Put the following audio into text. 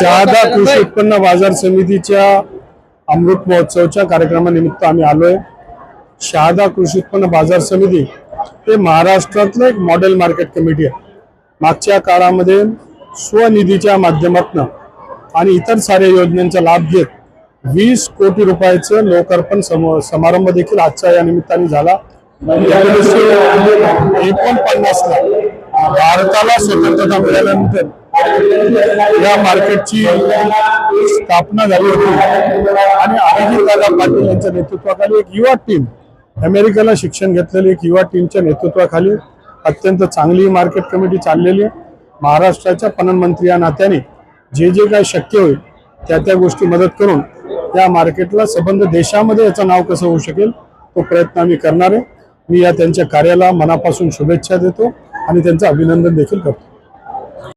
शहादा कृषी उत्पन्न बाजार समितीच्या अमृत महोत्सवच्या कार्यक्रमानिमित्त आम्ही आलोय. शहादा कृषी उत्पन्न बाजार समिती हे महाराष्ट्रातलं एक मॉडेल मार्केट कमिटी आहे. मागच्या काळामध्ये स्वनिधीच्या माध्यमातून आणि इतर साऱ्या योजनांचा लाभ घेत वीस कोटी रुपयाचं लोकार्पण सम- समारंभ देखील आजच्या या निमित्ताने झाला. एकोणपन्नासला भारताला स्वतंत्रता मिळाल्यानंतर या मार्केटची स्थापना झाली होती. आणि अभिजित दादा पाटील यांच्या नेतृत्वाखाली एक युवा टीम अमेरिकेला शिक्षण घेतलेली एक युवा टीमच्या नेतृत्वाखाली अत्यंत चांगली मार्केट कमिटी चाललेली आहे. महाराष्ट्राच्या पणनमंत्री या नात्याने जे जे काय शक्य होईल त्या त्या गोष्टी मदत करून या मार्केटला संबंध देशामध्ये याचं नाव कसं होऊ शकेल तो प्रयत्न आम्ही करणार आहे. मी या त्यांच्या कार्याला मनापासून शुभेच्छा देतो आणि त्यांचं अभिनंदन देखील करतो.